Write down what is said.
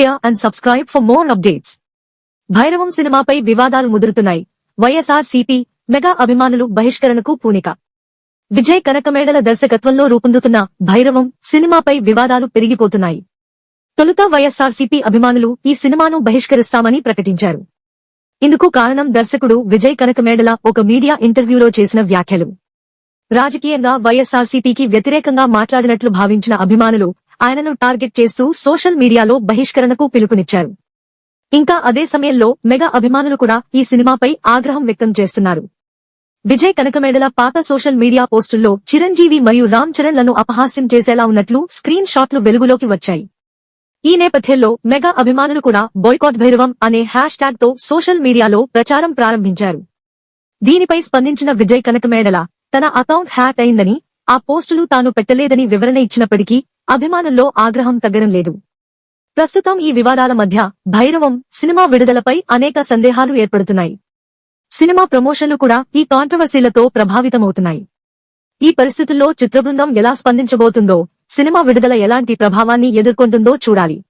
Share and subscribe for more updates Bhairavam సినిమాపై వివాదాలు ముదురుతున్నాయి. YSR CP mega అభిమానులు బహిష్కరణకు పూనిక. విజయ్ కనకమేడల దర్శకత్వంలో రూపొందుతున్న భైరవం సినిమాపై వివాదాలు పెరిగిపోతున్నాయి. తొలుత వైఎస్ఆర్సీపీ అభిమానులు ఈ సినిమాను బహిష్కరిస్తామని ప్రకటించారు. ఇందుకు కారణం దర్శకుడు విజయ్ కనకమేడల ఒక మీడియా ఇంటర్వ్యూలో చేసిన వ్యాఖ్యలు. రాజకీయంగా వైఎస్ఆర్సీపీకి వ్యతిరేకంగా మాట్లాడినట్లు భావించిన అభిమానులు ఆయనను టార్గెట్ చేస్తూ సోషల్ మీడియాలో బహిష్కరణకు పిలుపునిచ్చారు. ఇంకా అదే సమయంలో మెగా అభిమానులు కూడా ఈ సినిమాపై ఆగ్రహం వ్యక్తం చేస్తున్నారు. విజయ్ కనకమేడల పాత సోషల్ మీడియా పోస్టుల్లో చిరంజీవి మరియు రామ్ చరణ్లను అపహాస్యం చేసేలా ఉన్నట్లు స్క్రీన్ షాట్లు వెలుగులోకి వచ్చాయి. ఈ నేపథ్యంలో మెగా అభిమానులు కూడా బోయ్కాట్ భైరవం అనే హ్యాష్ ట్యాగ్తో సోషల్ మీడియాలో ప్రచారం ప్రారంభించారు. దీనిపై స్పందించిన విజయ్ కనకమేడల తన అకౌంట్ హ్యాక్ అయిందని ఆ పోస్టులు తాను పెట్టలేదని వివరణ ఇచ్చినప్పటికీ అభిమానుల్లో ఆగ్రహం తగ్గడం లేదు. ప్రస్తుతం ఈ వివాదాల మధ్య భైరవం సినిమా విడుదలపై అనేక సందేహాలు ఏర్పడుతున్నాయి. సినిమా ప్రమోషన్లు కూడా ఈ కాంట్రవర్సీలతో ప్రభావితమవుతున్నాయి. ఈ పరిస్థితుల్లో చిత్రబృందం ఎలా స్పందించబోతుందో సినిమా విడుదల ఎలాంటి ప్రభావాన్ని ఎదుర్కొంటుందో చూడాలి.